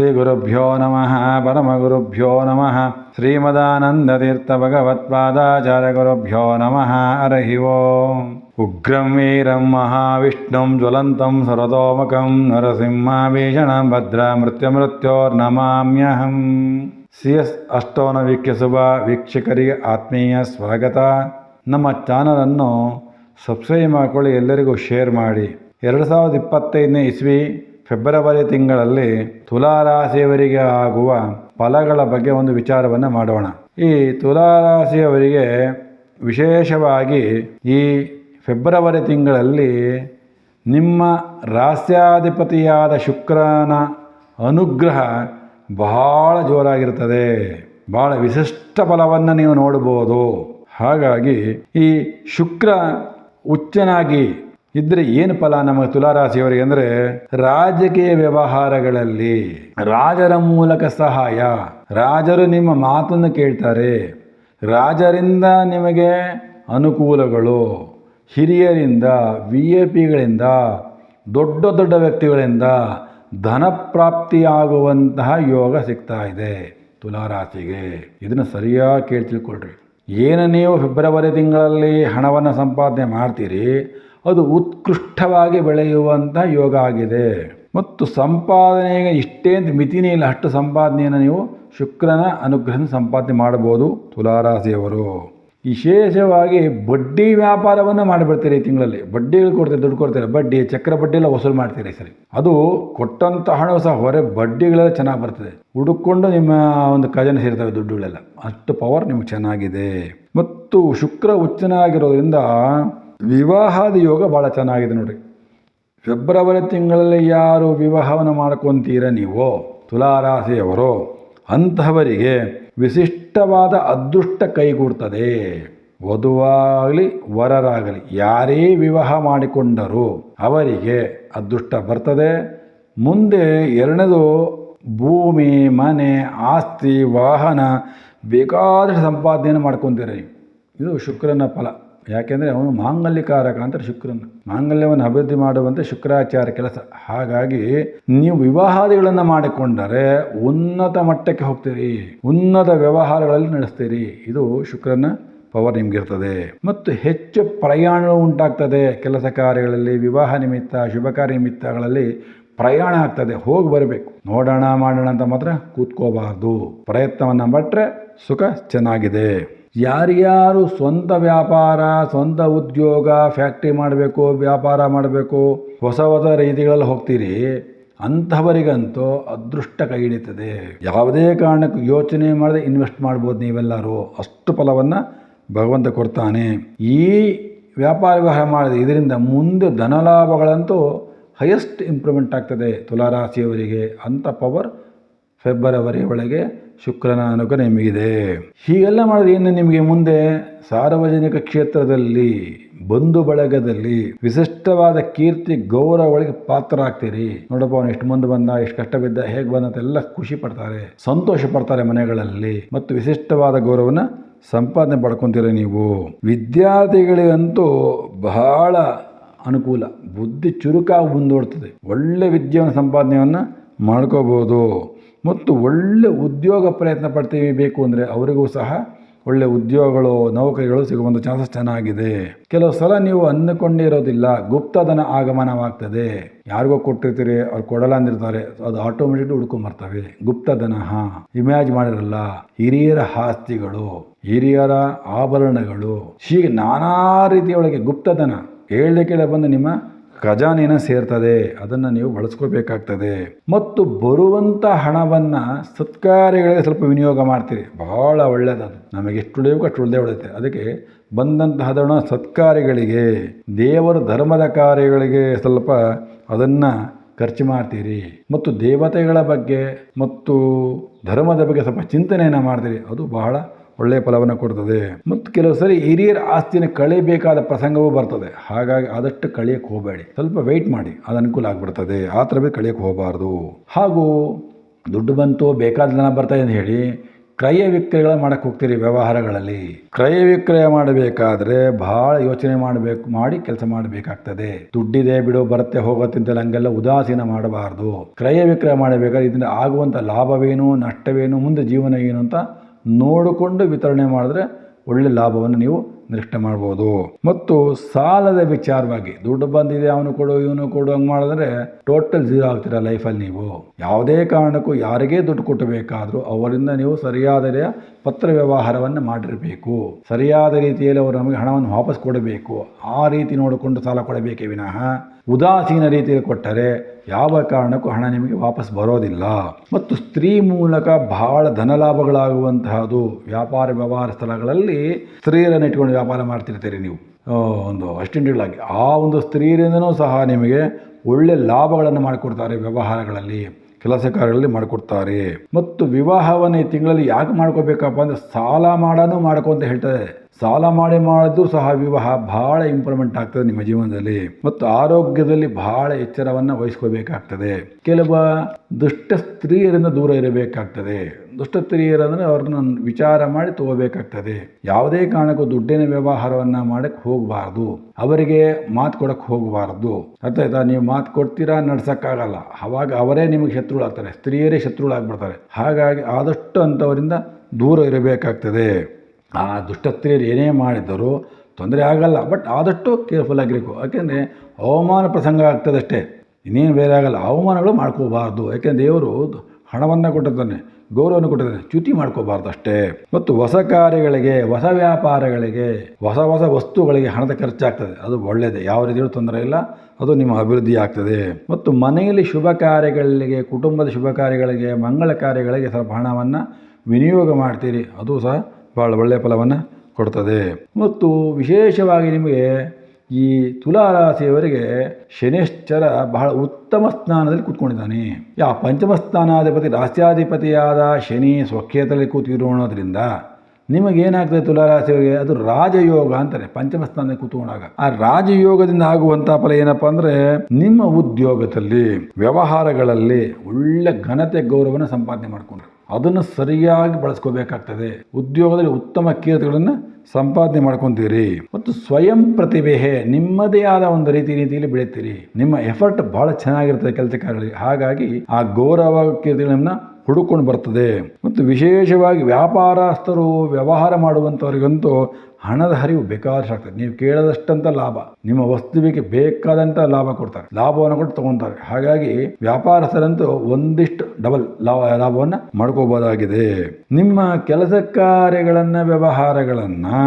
ಶ್ರೀ ಗುರುಭ್ಯೋ ನಮಃ ಪರಮಗುರುಭ್ಯೋ ನಮಃ ಶ್ರೀಮದಾನಂದತೀರ್ಥ ಭಗವತ್ಪಾದಾಚಾರ್ಯ ಗುರುಭ್ಯೋ ನಮಃ ಹರಿ ಓಂ. ಉಗ್ರಂ ವೀರಂ ಮಹಾವಿಷ್ಣುಂ ಜ್ವಲಂತಂ ಸರದೋಮಕಂ ನರಸಿಂಹಾಭೀಷಣ ಭದ್ರ ಮೃತ್ಯುಮೃತ್ಯೋರ್ನಮಾಮ್ಯಹಂ ಸಿ ಎಸ್ ಅಷ್ಟೋನ ವೀಕ್ಷಿಸುವ ವೀಕ್ಷಕರಿಗೆ ಆತ್ಮೀಯ ಸ್ವಾಗತ. ನಮ್ಮ ಚಾನಲನ್ನು ಸಬ್ಸ್ಕ್ರೈಬ್ ಮಾಡಿಕೊಳ್ಳಿ, ಎಲ್ಲರಿಗೂ ಶೇರ್ ಮಾಡಿ. ಎರಡು ಸಾವಿರದ ಇಪ್ಪತ್ತೈದನೇ ಇಸ್ವಿ ಫೆಬ್ರವರಿ ತಿಂಗಳಲ್ಲಿ ತುಲಾರಾಶಿಯವರಿಗೆ ಆಗುವ ಫಲಗಳ ಬಗ್ಗೆ ಒಂದು ವಿಚಾರವನ್ನು ಮಾಡೋಣ. ಈ ತುಲಾರಾಶಿಯವರಿಗೆ ವಿಶೇಷವಾಗಿ ಈ ಫೆಬ್ರವರಿ ತಿಂಗಳಲ್ಲಿ ನಿಮ್ಮ ರಾಸ್ಯಾಧಿಪತಿಯಾದ ಶುಕ್ರನ ಅನುಗ್ರಹ ಬಹಳ ಜೋರಾಗಿರ್ತದೆ ಬಹಳ ವಿಶಿಷ್ಟ ಫಲವನ್ನು ನೀವು ನೋಡ್ಬೋದು ಹಾಗಾಗಿ ಈ ಶುಕ್ರ ಉಚ್ಚನಾಗಿ ಇದ್ರೆ ಏನು ಫಲ ನಮ್ಮ ತುಲಾರಾಶಿಯವರಿಗೆ ಅಂದರೆ ರಾಜಕೀಯ ವ್ಯವಹಾರಗಳಲ್ಲಿ ರಾಜರ ಮೂಲಕ ಸಹಾಯ. ರಾಜರು ನಿಮ್ಮ ಮಾತನ್ನು ಕೇಳ್ತಾರೆ. ರಾಜರಿಂದ ನಿಮಗೆ ಅನುಕೂಲಗಳು. ಹಿರಿಯರಿಂದ ವಿ ಎ ಪಿಗಳಿಂದ ದೊಡ್ಡ ದೊಡ್ಡ ವ್ಯಕ್ತಿಗಳಿಂದ ಧನ ಪ್ರಾಪ್ತಿಯಾಗುವಂತಹ ಯೋಗ ಸಿಗ್ತಾ ಇದೆ ತುಲಾರಾಶಿಗೆ. ಇದನ್ನು ಸರಿಯಾಗಿ ಕೇಳಿ ತಿಳ್ಕೊಳ್ರಿ. ಏನು ನೀವು ಫೆಬ್ರವರಿ ತಿಂಗಳಲ್ಲಿ ಹಣವನ್ನು ಸಂಪಾದನೆ ಮಾಡ್ತೀರಿ ಅದು ಉತ್ಕೃಷ್ಟವಾಗಿ ಬೆಳೆಯುವಂಥ ಯೋಗ ಆಗಿದೆ. ಮತ್ತು ಸಂಪಾದನೆಗೆ ಇಷ್ಟೇ ಅಂತ ಮಿತಿನೇ ಇಲ್ಲ. ಅಷ್ಟು ಸಂಪಾದನೆಯನ್ನು ನೀವು ಶುಕ್ರನ ಅನುಗ್ರಹ ಸಂಪಾದನೆ ಮಾಡ್ಬೋದು ತುಲಾರಾಶಿಯವರು. ವಿಶೇಷವಾಗಿ ಬಡ್ಡಿ ವ್ಯಾಪಾರವನ್ನು ಮಾಡಿಬಿಡ್ತೀರಿ ಈ ತಿಂಗಳಲ್ಲಿ. ಬಡ್ಡಿಗಳು ಕೊಡ್ತಾರೆ, ದುಡ್ಡು ಕೊಡ್ತಾರೆ. ಬಡ್ಡಿ, ಚಕ್ರ ಬಡ್ಡಿ ಎಲ್ಲ ವಸೂಲು ಮಾಡ್ತೀರಿ ಸರಿ. ಅದು ಕೊಟ್ಟಂಥ ಹಣ ಸಹ ಹೊರೆ ಬಡ್ಡಿಗಳೆಲ್ಲ ಚೆನ್ನಾಗಿ ಬರ್ತದೆ. ಹುಡುಕೊಂಡು ನಿಮ್ಮ ಒಂದು ಖಜಾನೆ ಸೇರ್ತವೆ ದುಡ್ಡುಗಳೆಲ್ಲ. ಅಷ್ಟು ಪವರ್ ನಿಮ್ಗೆ ಚೆನ್ನಾಗಿದೆ. ಮತ್ತು ಶುಕ್ರ ಉಚ್ಚನಾಗಿರೋದ್ರಿಂದ ವಿವಾಹಾದ ಯೋಗ ಭಾಳ ಚೆನ್ನಾಗಿದೆ ನೋಡಿರಿ. ಫೆಬ್ರವರಿ ತಿಂಗಳಲ್ಲಿ ಯಾರು ವಿವಾಹವನ್ನು ಮಾಡ್ಕೊತೀರ ನೀವು? ತುಲಾರಾಶಿಯವರು ಅಂತಹವರಿಗೆ ವಿಶಿಷ್ಟವಾದ ಅದೃಷ್ಟ ಕೈಗೂಡ್ತದೆ. ವಧುವಾಗಲಿ ವರರಾಗಲಿ, ಯಾರೇ ವಿವಾಹ ಮಾಡಿಕೊಂಡರೂ ಅವರಿಗೆ ಅದೃಷ್ಟ ಬರ್ತದೆ. ಮುಂದೆ ಎರಡನೇದು ಭೂಮಿ, ಮನೆ, ಆಸ್ತಿ, ವಾಹನ, ಬೇಕಾದಷ್ಟು ಸಂಪಾದನೆಯನ್ನು ಮಾಡ್ಕೊತೀರಿ ಇದು ಶುಕ್ರನ ಫಲ. ಯಾಕೆಂದರೆ ಅವನು ಮಾಂಗಲ್ಯಕಾರಕ ಅಂತ ಶುಕ್ರನ. ಮಾಂಗಲ್ಯವನ್ನು ಅಭಿವೃದ್ಧಿ ಮಾಡುವಂತೆ ಶುಕ್ರಾಚಾರ ಕೆಲಸ. ಹಾಗಾಗಿ ನೀವು ವಿವಾಹಾದಿಗಳನ್ನು ಮಾಡಿಕೊಂಡರೆ ಉನ್ನತ ಮಟ್ಟಕ್ಕೆ ಹೋಗ್ತೀರಿ. ಉನ್ನತ ವ್ಯವಹಾರಗಳಲ್ಲಿ ನಡೆಸ್ತೀರಿ. ಇದು ಶುಕ್ರನ ಪವರ್ ನಿಮಗಿರ್ತದೆ. ಮತ್ತು ಹೆಚ್ಚು ಪ್ರಯಾಣ ಉಂಟಾಗ್ತದೆ. ಕೆಲಸ ಕಾರ್ಯಗಳಲ್ಲಿ, ವಿವಾಹ ನಿಮಿತ್ತ, ಶುಭ ಕಾರ್ಯ ನಿಮಿತ್ತಗಳಲ್ಲಿ ಪ್ರಯಾಣ ಆಗ್ತದೆ. ಹೋಗಿ ಬರಬೇಕು. ನೋಡೋಣ, ಮಾಡೋಣ ಅಂತ ಮಾತ್ರ ಕೂತ್ಕೋಬಾರ್ದು. ಪ್ರಯತ್ನವನ್ನು ಪಟ್ಟರೆ ಸುಖ ಚೆನ್ನಾಗಿದೆ. ಯಾರ್ಯಾರು ಸ್ವಂತ ವ್ಯಾಪಾರ, ಸ್ವಂತ ಉದ್ಯೋಗ ಫ್ಯಾಕ್ಟ್ರಿ ಮಾಡಬೇಕು, ವ್ಯಾಪಾರ ಮಾಡಬೇಕು, ಹೊಸ ಹೊಸ ರೀತಿಗಳಲ್ಲಿ ಹೋಗ್ತೀರಿ, ಅಂಥವರಿಗಂತೂ ಅದೃಷ್ಟ ಕೈ ಹಿಡಿತದೆ. ಯಾವುದೇ ಕಾರಣಕ್ಕೂ ಯೋಚನೆ ಮಾಡದೆ ಇನ್ವೆಸ್ಟ್ ಮಾಡ್ಬೋದು ನೀವೆಲ್ಲರೂ. ಅಷ್ಟು ಫಲವನ್ನು ಭಗವಂತ ಕೊಡ್ತಾನೆ. ಈ ವ್ಯಾಪಾರ ವ್ಯವಹಾರ ಮಾಡಿದೆ ಇದರಿಂದ ಮುಂದೆ ಧನಲಾಭಗಳಂತೂ ಹೈಯೆಸ್ಟ್ ಇಂಪ್ರೂವ್ಮೆಂಟ್ ಆಗ್ತದೆ ತುಲಾರಾಶಿಯವರಿಗೆ. ಅಂಥ ಪವರ್ ಫೆಬ್ರವರಿ ಒಳಗೆ ಶುಕ್ರನ ಅನುಕ ನಿಮಗಿದೆ. ಹೀಗೆಲ್ಲ ಮಾಡಿದ್ರೆ ಇನ್ನು ನಿಮಗೆ ಮುಂದೆ ಸಾರ್ವಜನಿಕ ಕ್ಷೇತ್ರದಲ್ಲಿ, ಬಂಧು ಬಳಗದಲ್ಲಿ ವಿಶಿಷ್ಟವಾದ ಕೀರ್ತಿ ಗೌರವಗಳಿಗೆ ಪಾತ್ರರಾಗ್ತೀರಿ. ನೋಡಪ್ಪ, ಅವನು ಎಷ್ಟು ಮುಂದೆ ಬಂದ, ಎಷ್ಟು ಕಷ್ಟ ಬಿದ್ದ ಹೇಗೆ ಬಂದ ಅಂತೆಲ್ಲ ಖುಷಿ ಪಡ್ತಾರೆ, ಸಂತೋಷ ಪಡ್ತಾರೆ ಮನೆಗಳಲ್ಲಿ. ಮತ್ತು ವಿಶಿಷ್ಟವಾದ ಗೌರವನ ಸಂಪಾದನೆ ಪಡ್ಕೊತೀರ ನೀವು. ವಿದ್ಯಾರ್ಥಿಗಳಿಗಂತೂ ಬಹಳ ಅನುಕೂಲ, ಬುದ್ಧಿ ಚುರುಕಾಗಿ ಮುಂದೂಡ್ತದೆ ಒಳ್ಳೆ ವಿದ್ಯೆಯನ್ನು, ಸಂಪಾದನೆಯನ್ನು ಮಾಡ್ಕೋಬೋದು. ಮತ್ತು ಒಳ್ಳೆ ಉದ್ಯೋಗ ಪ್ರಯತ್ನ ಪಡ್ತೀವಿ ಬೇಕು ಅಂದರೆ ಅವರಿಗೂ ಸಹ ಒಳ್ಳೆ ಉದ್ಯೋಗಗಳು, ನೌಕರಿಗಳು ಸಿಗುವಂಥ ಚಾನ್ಸಸ್ ಚೆನ್ನಾಗಿದೆ. ಕೆಲವು ಸಲ ನೀವು ಅಂದುಕೊಂಡಿರೋದಿಲ್ಲ ಗುಪ್ತಧನ ಆಗಮನವಾಗ್ತದೆ. ಯಾರಿಗೋ ಕೊಟ್ಟಿರ್ತೀರಿ, ಅವ್ರು ಕೊಡಲ್ಲ ಅಂದಿರ್ತಾರೆ, ಅದು ಆಟೋಮೆಟಿಕ್ ಹುಡ್ಕೊಂಬರ್ತವೆ ಗುಪ್ತಧನ ಇಮ್ಯಾಜ್ ಮಾಡಿರಲ್ಲ. ಹಿರಿಯರ ಆಸ್ತಿಗಳು, ಹಿರಿಯರ ಆಭರಣಗಳು. ಹೀಗೆ ನಾನಾ ರೀತಿಯೊಳಗೆ ಗುಪ್ತಧನ. ಹೇಳದೆ ಕೇಳ ಬಂದು ನಿಮ್ಮ ಖಜಾನೆನ ಸೇರ್ತದೆ, ಅದನ್ನು ನೀವು ಬಳಸ್ಕೋಬೇಕಾಗ್ತದೆ. ಮತ್ತು ಬರುವಂಥ ಹಣವನ್ನು ಸತ್ಕಾರ್ಯಗಳಿಗೆ ಸ್ವಲ್ಪ ವಿನಿಯೋಗ ಮಾಡ್ತೀರಿ. ಬಹಳ ಒಳ್ಳೆಯದದು ನಮಗೆ ಎಷ್ಟು ಉಳಿಯೋಕೆ ಅಷ್ಟು ಉಳಿದೇ ಉಳಿಯುತ್ತೆ ಅದಕ್ಕೆ ಬಂದಂತಹ ಹಣ ಸತ್ಕಾರ್ಯಗಳಿಗೆ, ದೇವರ ಧರ್ಮದ ಕಾರ್ಯಗಳಿಗೆ ಸ್ವಲ್ಪ ಅದನ್ನು ಖರ್ಚು ಮಾಡ್ತೀರಿ. ಮತ್ತು ದೇವತೆಗಳ ಬಗ್ಗೆ ಮತ್ತು ಧರ್ಮದ ಬಗ್ಗೆ ಸ್ವಲ್ಪ ಚಿಂತನೆಯನ್ನು ಮಾಡ್ತೀರಿ. ಅದು ಬಹಳ ಒಳ್ಳೆಯ ಫಲವನ್ನು ಕೊಡ್ತದೆ. ಮತ್ತು ಕೆಲವು ಸರಿ ಹಿರಿಯರ ಆಸ್ತಿನ ಕಳೆಯಬೇಕಾದ ಪ್ರಸಂಗವೂ ಬರ್ತದೆ. ಹಾಗಾಗಿ ಆದಷ್ಟು ಕಳೆಯಕ್ಕೆ ಹೋಗಬೇಡಿ. ಸ್ವಲ್ಪ ವೆಯ್ಟ್ ಮಾಡಿ. ಅದು ಅನುಕೂಲ ಆಗಿಬಿಡ್ತದೆ. ಆ ಥರವೇ ಕಳೆಯಕ್ಕೆ ಹೋಗಬಾರ್ದು. ಹಾಗೂ ದುಡ್ಡು ಬಂತು ಬೇಕಾದ ಜನ ಬರ್ತಾಯಿದೆ ಅಂತ ಹೇಳಿ, ಕ್ರಯ ವಿಕ್ರಯಗಳ ಮಾಡಕ್ಕೆ ಹೋಗ್ತೀರಿ ವ್ಯವಹಾರಗಳಲ್ಲಿ. ಕ್ರಯ ವಿಕ್ರಯ ಮಾಡಬೇಕಾದ್ರೆ ಬಹಳ ಯೋಚನೆ ಮಾಡಬೇಕು, ಮಾಡಿ ಕೆಲಸ ಮಾಡಬೇಕಾಗ್ತದೆ. ದುಡ್ಡಿದೆ ಬಿಡು, ಬರುತ್ತೆ ಹೋಗುತ್ತೆ ಹಂಗೆಲ್ಲ ಉದಾಸೀನ ಮಾಡಬಾರ್ದು. ಕ್ರಯ ವಿಕ್ರಯ ಮಾಡಬೇಕಾದ್ರೆ ಇದರಿಂದ ಆಗುವಂಥ ಲಾಭವೇನು, ನಷ್ಟವೇನು, ಮುಂದೆ ಜೀವನ ಏನು ಅಂತ ನೋಡಿಕೊಂಡು ವಿತರಣೆ ಮಾಡಿದ್ರೆ ಒಳ್ಳೆ ಲಾಭವನ್ನು ನೀವು ನಿರೀಕ್ಷೆ ಮಾಡ್ಬೋದು. ಮತ್ತು ಸಾಲದ ವಿಚಾರವಾಗಿ ದುಡ್ಡು ಬಂದಿದೆ, ಅವನು ಕೊಡು, ಇವನು ಕೊಡು, ಹಂಗೆ ಮಾಡಿದ್ರೆ ಟೋಟಲ್ ಝೀರೋ ಆಗ್ತೀರ ಲೈಫಲ್ಲಿ ನೀವು. ಯಾವುದೇ ಕಾರಣಕ್ಕೂ ಯಾರಿಗೇ ದುಡ್ಡು ಕೊಟ್ಟಬೇಕಾದ್ರೂ ಅವರಿಂದ ನೀವು ಸರಿಯಾದ ಪತ್ರ ವ್ಯವಹಾರವನ್ನು ಮಾಡಿರಬೇಕು. ಸರಿಯಾದ ರೀತಿಯಲ್ಲಿ ಅವರು ನಮಗೆ ಹಣವನ್ನು ವಾಪಸ್ ಕೊಡಬೇಕು. ಆ ರೀತಿ ನೋಡಿಕೊಂಡು ಸಾಲ ಕೊಡಬೇಕೇ ವಿನಃ. ಉದಾಸೀನ ರೀತಿಯಲ್ಲಿ ಕೊಟ್ಟರೆ ಯಾವ ಕಾರಣಕ್ಕೂ ಹಣ ನಿಮಗೆ ವಾಪಸ್ ಬರೋದಿಲ್ಲ. ಮತ್ತು ಸ್ತ್ರೀ ಮೂಲಕ ಬಹಳ ಧನಲಾಭಗಳಾಗುವಂತಹದ್ದು ವ್ಯಾಪಾರ ವ್ಯವಹಾರ ಸ್ಥಳಗಳಲ್ಲಿ ಸ್ತ್ರೀಯರನ್ನು ಇಟ್ಕೊಂಡು ವ್ಯಾಪಾರ ಮಾಡ್ತಿರ್ತೀರಿ ನೀವು. ಒಂದು ಅಷ್ಟೆಂಟ್ಗಳಾಗಿ ಆ ಒಂದು ಸ್ತ್ರೀಯರಿಂದನೂ ಸಹ ನಿಮಗೆ ಒಳ್ಳೆ ಲಾಭಗಳನ್ನು ಮಾಡಿಕೊಡ್ತಾರೆ ವ್ಯವಹಾರಗಳಲ್ಲಿ, ಕೆಲಸ ಕಾರ್ಯಗಳಲ್ಲಿ ಮಾಡಿಕೊಡ್ತಾರೆ. ಮತ್ತು ವಿವಾಹವನ್ನು ಈ ತಿಂಗಳಲ್ಲಿ ಯಾಕೆ ಮಾಡ್ಕೋಬೇಕಪ್ಪ ಅಂದರೆ ಸಾಲ ಮಾಡೋನು ಮಾಡ್ಕೊ ಅಂತ ಹೇಳ್ತದೆ ಸಾಲ ಮಾಡಿ ಮಾಡಿದ್ರೂ ಸಹ ವಿವಾಹ ಬಹಳ ಇಂಪ್ರೂವ್ಮೆಂಟ್ ಆಗ್ತದೆ ನಿಮ್ಮ ಜೀವನದಲ್ಲಿ ಮತ್ತು ಆರೋಗ್ಯದಲ್ಲಿ ಬಹಳ ಎಚ್ಚರವನ್ನು ವಹಿಸ್ಕೋಬೇಕಾಗ್ತದೆ. ಕೆಲವ ದುಷ್ಟ ಸ್ತ್ರೀಯರಿಂದ ದೂರ ಇರಬೇಕಾಗ್ತದೆ. ದುಷ್ಟ ಸ್ತ್ರೀಯರಂದ್ರೆ ಅವ್ರನ್ನ ವಿಚಾರ ಮಾಡಿ ತಗೋಬೇಕಾಗ್ತದೆ. ಯಾವುದೇ ಕಾರಣಕ್ಕೂ ದುಡ್ಡಿನ ವ್ಯವಹಾರವನ್ನು ಮಾಡಕ್ಕೆ ಹೋಗಬಾರ್ದು. ಅವರಿಗೆ ಮಾತು ಕೊಡಕ್ಕೆ ಹೋಗಬಾರ್ದು. ಅರ್ಥ ನೀವು ಮಾತು ಕೊಡ್ತೀರಾ, ನಡ್ಸೋಕ್ಕಾಗಲ್ಲ. ಅವಾಗ ಅವರೇ ನಿಮಗೆ ಶತ್ರುಗಳಾಗ್ತಾರೆ. ಸ್ತ್ರೀಯರೇ ಶತ್ರುಗಳಾಗ್ಬಿಡ್ತಾರೆ. ಹಾಗಾಗಿ ಆದಷ್ಟು ಅಂಥವರಿಂದ ದೂರ ಇರಬೇಕಾಗ್ತದೆ. ಆ ದುಷ್ಟತ್ರಿಯರು ಏನೇ ಮಾಡಿದರೂ ತೊಂದರೆ ಆಗಲ್ಲ ಬಟ್ ಆದಷ್ಟು ಕೇರ್ಫುಲ್ ಆಗಿರಬೇಕು ಯಾಕೆಂದರೆ ಅವಮಾನ ಪ್ರಸಂಗ ಆಗ್ತದಷ್ಟೇ. ಇನ್ನೇನು ಬೇರೆ ಆಗಲ್ಲ. ಅವಮಾನಗಳು ಮಾಡ್ಕೋಬಾರ್ದು. ಯಾಕೆಂದರೆ ದೇವರು ಹಣವನ್ನು ಕೊಟ್ಟಿದ್ದಾನೆ ಗೌರವವನ್ನು ಕೊಟ್ಟಿದ್ದಾನೆ ಚ್ಯುತಿ ಮಾಡ್ಕೋಬಾರ್ದು ಅಷ್ಟೇ. ಮತ್ತು ಹೊಸ ಕಾರ್ಯಗಳಿಗೆ, ಹೊಸ ವ್ಯಾಪಾರಗಳಿಗೆ, ಹೊಸ ಹೊಸ ವಸ್ತುಗಳಿಗೆ ಹಣದ ಖರ್ಚಾಗ್ತದೆ. ಅದು ಒಳ್ಳೆಯದೇ ಯಾವ ರೀತಿಯೂ ತೊಂದರೆ ಇಲ್ಲ. ಅದು ನಿಮ್ಮ ಅಭಿವೃದ್ಧಿ ಆಗ್ತದೆ. ಮತ್ತು ಮನೆಯಲ್ಲಿ ಶುಭ ಕಾರ್ಯಗಳಿಗೆ, ಕುಟುಂಬದ ಶುಭ ಕಾರ್ಯಗಳಿಗೆ, ಮಂಗಳ ಕಾರ್ಯಗಳಿಗೆ ಸ್ವಲ್ಪ ಹಣವನ್ನು ವಿನಿಯೋಗ ಮಾಡ್ತೀರಿ. ಅದು ಸಹ ಭಾಳ ಒಳ್ಳೆಯ ಫಲವನ್ನು ಕೊಡ್ತದೆ. ಮತ್ತು ವಿಶೇಷವಾಗಿ ನಿಮಗೆ ಈ ತುಲಾರಾಶಿಯವರಿಗೆ ಶನೇಶ್ಚರ ಬಹಳ ಉತ್ತಮ ಸ್ಥಾನದಲ್ಲಿ ಕೂತ್ಕೊಂಡಿದ್ದಾನೆ. ಯಾ ಪಂಚಮ ಸ್ಥಾನಾಧಿಪತಿ ರಾಷ್ಟ್ರಾಧಿಪತಿಯಾದ ಶನಿ ಸ್ವಕ್ಷೇತ್ರದಲ್ಲಿ ಕೂತಿರೋಣೋದ್ರಿಂದ ನಿಮಗೇನಾಗ್ತದೆ ತುಲಾರಾಶಿಯವರಿಗೆ? ಅದು ರಾಜಯೋಗ ಅಂತಾರೆ, ಪಂಚಮ ಸ್ಥಾನದಲ್ಲಿ ಕೂತ್ಕೊಂಡಾಗ. ಆ ರಾಜಯೋಗದಿಂದ ಆಗುವಂತಹ ಫಲ ಏನಪ್ಪಾ ಅಂದ್ರೆ, ನಿಮ್ಮ ಉದ್ಯೋಗದಲ್ಲಿ, ವ್ಯವಹಾರಗಳಲ್ಲಿ ಒಳ್ಳೆ ಘನತೆ, ಗೌರವನ ಸಂಪಾದನೆ ಮಾಡಿಕೊಂಡ್ರು ಅದನ್ನು ಸರಿಯಾಗಿ ಬಳಸ್ಕೋಬೇಕಾಗ್ತದೆ. ಉದ್ಯೋಗದಲ್ಲಿ ಉತ್ತಮ ಕೀರ್ತಿಗಳನ್ನು ಸಂಪಾದನೆ ಮಾಡ್ಕೊತೀರಿ. ಮತ್ತು ಸ್ವಯಂ ಪ್ರತಿಭೆ ನಿಮ್ಮದೇ ಆದ ಒಂದು ರೀತಿ, ರೀತಿಯಲ್ಲಿ ಬೆಳೀತೀರಿ. ನಿಮ್ಮ ಎಫರ್ಟ್ ಬಹಳ ಚೆನ್ನಾಗಿರ್ತದೆ ಕೆಲಸ ಕಾರ್ಯಗಳಿಗೆ ಹಾಗಾಗಿ ಆ ಗೌರವ ಕೀರ್ತಿಗಳನ್ನ ಹುಡುಕೊಂಡು ಬರ್ತದೆ. ಮತ್ತು ವಿಶೇಷವಾಗಿ ವ್ಯಾಪಾರಸ್ಥರು ವ್ಯವಹಾರ ಮಾಡುವಂಥವ್ರಿಗಂತೂ ಹಣದ ಹರಿವು ಬೇಕಾದಷ್ಟು ಆಗ್ತದೆ ನೀವು ಕೇಳದಷ್ಟಂತ ಲಾಭ, ನಿಮ್ಮ ವಸ್ತುವಿಗೆ ಬೇಕಾದಂಥ ಲಾಭ ಕೊಡ್ತಾರೆ. ಲಾಭವನ್ನು ಕೊಟ್ಟು ತಗೊತಾರೆ ಹಾಗಾಗಿ ವ್ಯಾಪಾರಸ್ಥರಂತೂ ಒಂದಿಷ್ಟು ಡಬಲ್ ಲಾಭ, ಲಾಭವನ್ನು ಮಾಡ್ಕೋಬೋದಾಗಿದೆ ನಿಮ್ಮ ಕೆಲಸ ಕಾರ್ಯಗಳನ್ನು, ವ್ಯವಹಾರಗಳನ್ನು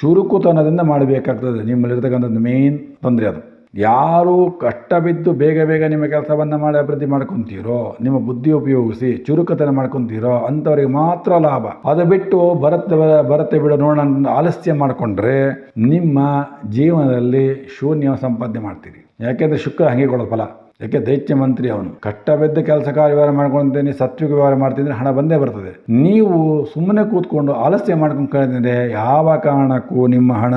ಚುರುಕುತನದಿಂದ ಮಾಡಬೇಕಾಗ್ತದೆ. ನಿಮ್ಮಲ್ಲಿರ್ತಕ್ಕಂಥದ್ದು ಮೇನ್ ತೊಂದರೆ ಅದು. ಯಾರು ಕಷ್ಟ ಬಿದ್ದು ಬೇಗ ಬೇಗ ನಿಮ್ಮ ಕೆಲಸವನ್ನು ಮಾಡಿ ಅಭಿವೃದ್ಧಿ ಮಾಡ್ಕೊತೀರೋ, ನಿಮ್ಮ ಬುದ್ಧಿ ಉಪಯೋಗಿಸಿ ಚುರುಕತನ ಮಾಡ್ಕೊತೀರೋ, ಅಂಥವ್ರಿಗೆ ಮಾತ್ರ ಲಾಭ. ಅದು ಬಿಟ್ಟು ಬರುತ್ತೆ ಬರತ್ತೆ ಬಿಡು ನೋಡೋಣ ಆಲಸ್ಯ ಮಾಡಿಕೊಂಡ್ರೆ ನಿಮ್ಮ ಜೀವನದಲ್ಲಿ ಶೂನ್ಯ ಸಂಪಾದನೆ ಮಾಡ್ತೀರಿ. ಯಾಕೆಂದರೆ ಶುಕ್ರ ಹಂಗೆ ಕೊಡೋ ಫಲ. ಯಾಕೆ, ದೈತ್ಯ ಮಂತ್ರಿ ಅವನು. ಕಷ್ಟ ಬಿದ್ದ ಕೆಲಸ ಕಾರ್ಯವಾರ ಮಾಡ್ಕೊಂತೇನೆ, ಸತ್ವಿಕ ವ್ಯವಹಾರ ಮಾಡ್ತಿದ್ರೆ ಹಣ ಬಂದೇ ಬರ್ತದೆ. ನೀವು ಸುಮ್ಮನೆ ಕೂತ್ಕೊಂಡು ಆಲಸ್ಯ ಮಾಡ್ಕೊಂಡು ಕಳೆದಿದ್ರೆ ಯಾವ ಕಾರಣಕ್ಕೂ ನಿಮ್ಮ ಹಣ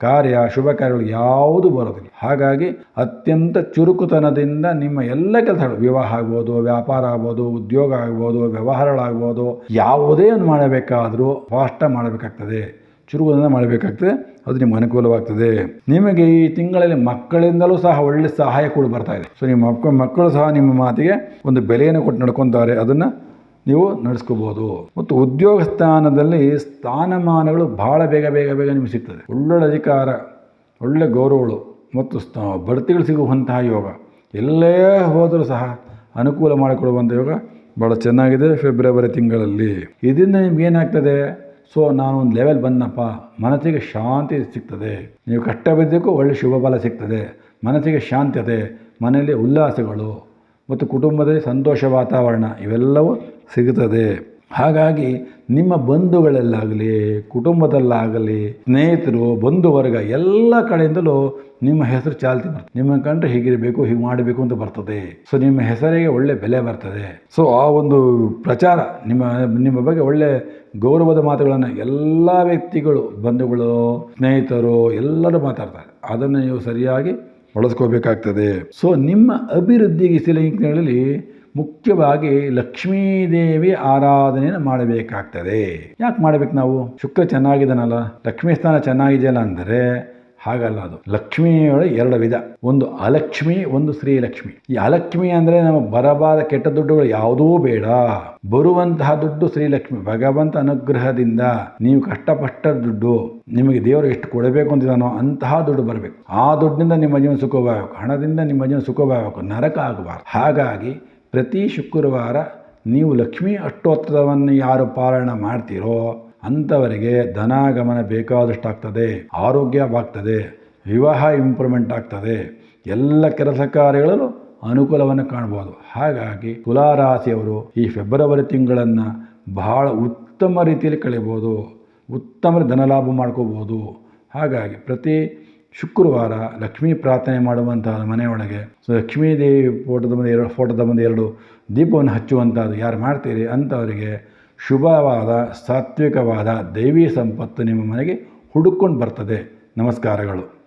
ಕಾರ್ಯ ಶುಭ ಕಾರ್ಯಗಳು ಯಾವುದೂ ಬರೋದಿಲ್ಲ. ಹಾಗಾಗಿ ಅತ್ಯಂತ ಚುರುಕುತನದಿಂದ ನಿಮ್ಮ ಎಲ್ಲ ಕೆಲಸಗಳು, ವಿವಾಹ ಆಗ್ಬೋದು, ವ್ಯಾಪಾರ ಆಗ್ಬೋದು, ಉದ್ಯೋಗ ಆಗ್ಬೋದು, ವ್ಯವಹಾರಗಳಾಗ್ಬೋದು, ಯಾವುದೇ ಒಂದು ಮಾಡಬೇಕಾದರೂ ಫಾಸ್ಟಾಗಿ ಮಾಡಬೇಕಾಗ್ತದೆ. ಚುರುಕುತನ ಮಾಡಬೇಕಾಗ್ತದೆ. ಅದು ನಿಮ್ಗೆ ಅನುಕೂಲವಾಗ್ತದೆ. ನಿಮಗೆ ಈ ತಿಂಗಳಲ್ಲಿ ಮಕ್ಕಳಿಂದಲೂ ಸಹ ಒಳ್ಳೆ ಸಹಾಯ ಕೂಡ ಬರ್ತಾ ಇದೆ. ಸೊ ನಿಮ್ಮ ಮಕ್ಕಳು ಮಕ್ಕಳು ಸಹ ನಿಮ್ಮ ಮಾತಿಗೆ ಒಂದು ಬೆಲೆಯನ್ನು ಕೊಟ್ಟು ನಡ್ಕೊತಾರೆ. ಅದನ್ನು ನೀವು ನಡೆಸ್ಕೋಬಹುದು ಮತ್ತು ಉದ್ಯೋಗ ಸ್ಥಾನದಲ್ಲಿ ಸ್ಥಾನಮಾನಗಳು ಬಹಳ ಬೇಗ ಬೇಗ ಬೇಗ ನಿಮಗೆ ಸಿಗ್ತದೆ. ಒಳ್ಳೊಳ್ಳೆ ಅಧಿಕಾರ, ಒಳ್ಳೆ ಗೌರವಗಳು ಮತ್ತು ಬಡ್ತಿಗಳು ಸಿಗುವಂತಹ ಯೋಗ. ಎಲ್ಲೇ ಹೋದರೂ ಸಹ ಅನುಕೂಲ ಮಾಡಿಕೊಡುವಂಥ ಯೋಗ ಭಾಳ ಚೆನ್ನಾಗಿದೆ ಫೆಬ್ರವರಿ ತಿಂಗಳಲ್ಲಿ. ಇದರಿಂದ ನಿಮ್ಗೆ ಏನಾಗ್ತದೆ? ಸೊ, ನಾನು ಒಂದು ಲೆವೆಲ್ ಬಂದನಪ್ಪ. ಮನಸ್ಸಿಗೆ ಶಾಂತಿ ಸಿಗ್ತದೆ. ನೀವು ಕಷ್ಟ ಬಿದ್ದಕ್ಕೂ ಒಳ್ಳೆ ಶುಭ ಫಲ ಸಿಗ್ತದೆ. ಮನಸ್ಸಿಗೆ ಶಾಂತತೆ ಮನೆಯಲ್ಲಿ ಉಲ್ಲಾಸಗಳು. ಮತ್ತು ಕುಟುಂಬದಲ್ಲಿ ಸಂತೋಷ ವಾತಾವರಣ ಇವೆಲ್ಲವೂ ಸಿಗುತ್ತದೆ. ಹಾಗಾಗಿ ನಿಮ್ಮ ಬಂಧುಗಳಲ್ಲಾಗಲಿ, ಕುಟುಂಬದಲ್ಲಾಗಲಿ, ಸ್ನೇಹಿತರು, ಬಂಧುವರ್ಗ ಎಲ್ಲ ಕಡೆಯಿಂದಲೂ ನಿಮ್ಮ ಹೆಸರು ಚಾಲ್ತಿ ಬರ್ತದೆ. ನಿಮ್ಮ ಕಂಡ್ರೆ ಹೀಗಿರಬೇಕು, ಹೀಗೆ ಮಾಡಬೇಕು ಅಂತ ಬರ್ತದೆ. ಸೊ ನಿಮ್ಮ ಹೆಸರಿಗೆ ಒಳ್ಳೆ ಬೆಲೆ ಬರ್ತದೆ. ಸೊ ಆ ಒಂದು ಪ್ರಚಾರ, ನಿಮ್ಮ ನಿಮ್ಮ ಬಗ್ಗೆ ಒಳ್ಳೆ ಗೌರವದ ಮಾತುಗಳನ್ನು ಎಲ್ಲ ವ್ಯಕ್ತಿಗಳು, ಬಂಧುಗಳು, ಸ್ನೇಹಿತರು ಎಲ್ಲರೂ ಮಾತಾಡ್ತಾರೆ. ಅದನ್ನು ನೀವು ಸರಿಯಾಗಿ ಬಳಸ್ಕೋಬೇಕಾಗ್ತದೆ ಸೊ ನಿಮ್ಮ ಅಭಿವೃದ್ಧಿಗೆ ಸಿಲಿಂಕ್ಗಳಲ್ಲಿ ಮುಖ್ಯವಾಗಿ ಲಕ್ಷ್ಮೀದೇವಿ ಆರಾಧನೆಯನ್ನು ಮಾಡಬೇಕಾಗ್ತದೆ. ಯಾಕೆ ಮಾಡಬೇಕು ನಾವು? ಶುಕ್ರ ಚೆನ್ನಾಗಿದ್ದಾನಲ್ಲ ಲಕ್ಷ್ಮೀ ಸ್ಥಾನ ಚೆನ್ನಾಗಿದೆಯಲ್ಲ ಅಂದರೆ ಹಾಗಲ್ಲ ಅದು. ಲಕ್ಷ್ಮಿಯೊಳಗೆ ಎರಡು ವಿಧ. ಒಂದು ಅಲಕ್ಷ್ಮಿ, ಒಂದು ಶ್ರೀಲಕ್ಷ್ಮಿ. ಈ ಅಲಕ್ಷ್ಮಿ ಅಂದರೆ ನಮಗೆ ಬರಬಾರ ಕೆಟ್ಟ ದುಡ್ಡುಗಳು ಯಾವುದೂ ಬೇಡ. ಬರುವಂತಹ ದುಡ್ಡು ಶ್ರೀಲಕ್ಷ್ಮಿ. ಭಗವಂತ ಅನುಗ್ರಹದಿಂದ ನೀವು ಕಷ್ಟಪಟ್ಟ ದುಡ್ಡು ನಿಮಗೆ ದೇವರು ಎಷ್ಟು ಕೊಡಬೇಕು ಅಂತಿದ್ದಾನೋ ಅಂತಹ ದುಡ್ಡು ಬರಬೇಕು. ಆ ದುಡ್ಡಿನಿಂದ ನಿಮ್ಮ ಜೀವನ ಸುಖವಾಗಬೇಕು ಹಣದಿಂದ ನಿಮ್ಮ ಜೀವನ ಸುಖವಾಗಬೇಕು ನರಕ ಆಗಬಾರ್ದು. ಹಾಗಾಗಿ ಪ್ರತಿ ಶುಕ್ರವಾರ ನೀವು ಲಕ್ಷ್ಮೀ ಅಷ್ಟೋತ್ತರವನ್ನು ಯಾರು ಪಾರಾಯಣ ಮಾಡ್ತೀರೋ ಅಂಥವರಿಗೆ ಧನಾಗಮನ ಬೇಕಾದಷ್ಟು ಆಗ್ತದೆ ಆರೋಗ್ಯವಾಗ್ತದೆ, ವಿವಾಹ ಇಂಪ್ರೂವ್ಮೆಂಟ್ ಆಗ್ತದೆ. ಎಲ್ಲ ಕೆಲಸ ಕಾರ್ಯಗಳಲ್ಲೂ ಅನುಕೂಲವನ್ನು ಕಾಣ್ಬೋದು. ಹಾಗಾಗಿ ತುಲಾರಾಶಿಯವರು ಈ ಫೆಬ್ರವರಿ ತಿಂಗಳನ್ನು ಬಹಳ ಉತ್ತಮ ರೀತಿಯಲ್ಲಿ ಕಳಿಬೋದು, ಉತ್ತಮ ಧನಲಾಭ ಮಾಡ್ಕೋಬೋದು. ಹಾಗಾಗಿ ಪ್ರತಿ ಶುಕ್ರವಾರ ಲಕ್ಷ್ಮೀ ಪ್ರಾರ್ಥನೆ ಮಾಡುವಂತಹ ಮನೆಯೊಳಗೆ ಸೊ ಲಕ್ಷ್ಮೀ ದೇವಿ ಫೋಟೋದ ಮುಂದೆ ಎರಡು ಫೋಟೋದ ಮುಂದೆ ಎರಡು ದೀಪವನ್ನು ಹಚ್ಚುವಂಥದ್ದು ಯಾರು ಮಾಡ್ತೀರಿ ಅಂಥವರಿಗೆ ಶುಭವಾದ ಸಾತ್ವಿಕವಾದ ದೈವಿ ಸಂಪತ್ತು ನಿಮ್ಮ ಮನೆಗೆ ಹುಡುಕೊಂಡು ಬರ್ತದೆ. ನಮಸ್ಕಾರಗಳು.